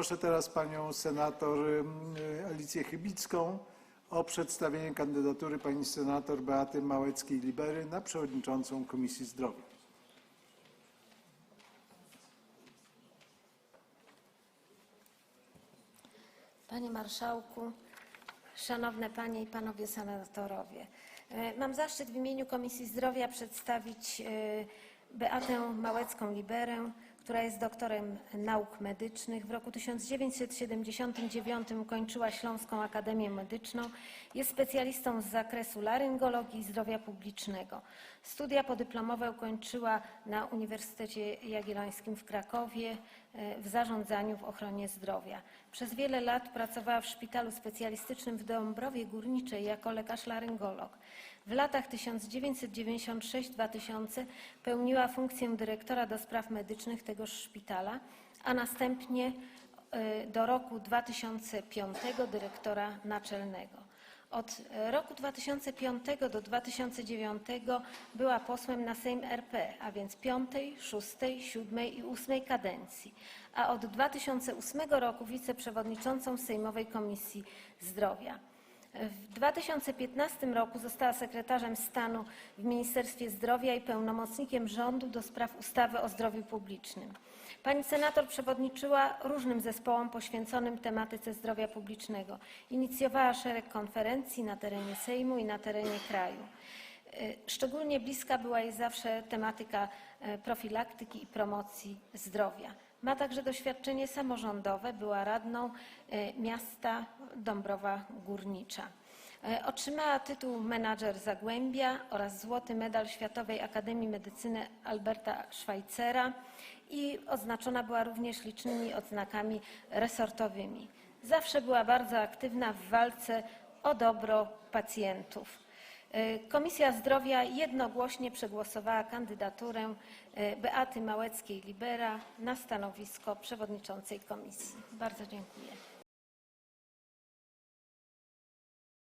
Proszę teraz panią senator Alicję Chybicką o przedstawienie kandydatury pani senator Beaty Małeckiej-Libery na przewodniczącą Komisji Zdrowia. Panie Marszałku, Szanowne Panie i Panowie Senatorowie. E, Mam zaszczyt w imieniu Komisji Zdrowia przedstawić e, Beatę Małecką-Liberę, która jest doktorem nauk medycznych. W roku 1979 ukończyła Śląską Akademię Medyczną. Jest specjalistą z zakresu laryngologii i zdrowia publicznego. Studia podyplomowe ukończyła na Uniwersytecie Jagiellońskim w Krakowie e, w zarządzaniu w ochronie zdrowia. Przez wiele lat pracowała w szpitalu specjalistycznym w Dąbrowie Górniczej jako lekarz laryngolog. W latach 1996-2000 pełniła funkcję dyrektora do spraw medycznych tegoż szpitala, a następnie y, do roku 2005 dyrektora naczelnego. Od e, roku 2005 do 2009 była posłem na Sejm RP, a więc piątej, szóstej, siódmej i ósmej kadencji, a od 2008 roku wiceprzewodniczącą Sejmowej Komisji Zdrowia. W 2015 roku została sekretarzem stanu w Ministerstwie Zdrowia i pełnomocnikiem rządu do spraw ustawy o zdrowiu publicznym. Pani senator przewodniczyła różnym zespołom poświęconym tematyce zdrowia publicznego. Inicjowała szereg konferencji na terenie Sejmu i na terenie kraju. Y, Szczególnie bliska była jej zawsze tematyka e, profilaktyki i promocji zdrowia. Ma także doświadczenie samorządowe, była radną e, miasta Dąbrowa Górnicza. E, Otrzymała tytuł menadżer Zagłębia oraz złoty medal Światowej Akademii Medycyny Alberta Schweitzera i odznaczona była również licznymi odznakami resortowymi. Zawsze była bardzo aktywna w walce o dobro pacjentów. Komisja Zdrowia jednogłośnie przegłosowała kandydaturę e, Beaty Małeckiej-Libera na stanowisko przewodniczącej komisji. Bardzo dziękuję.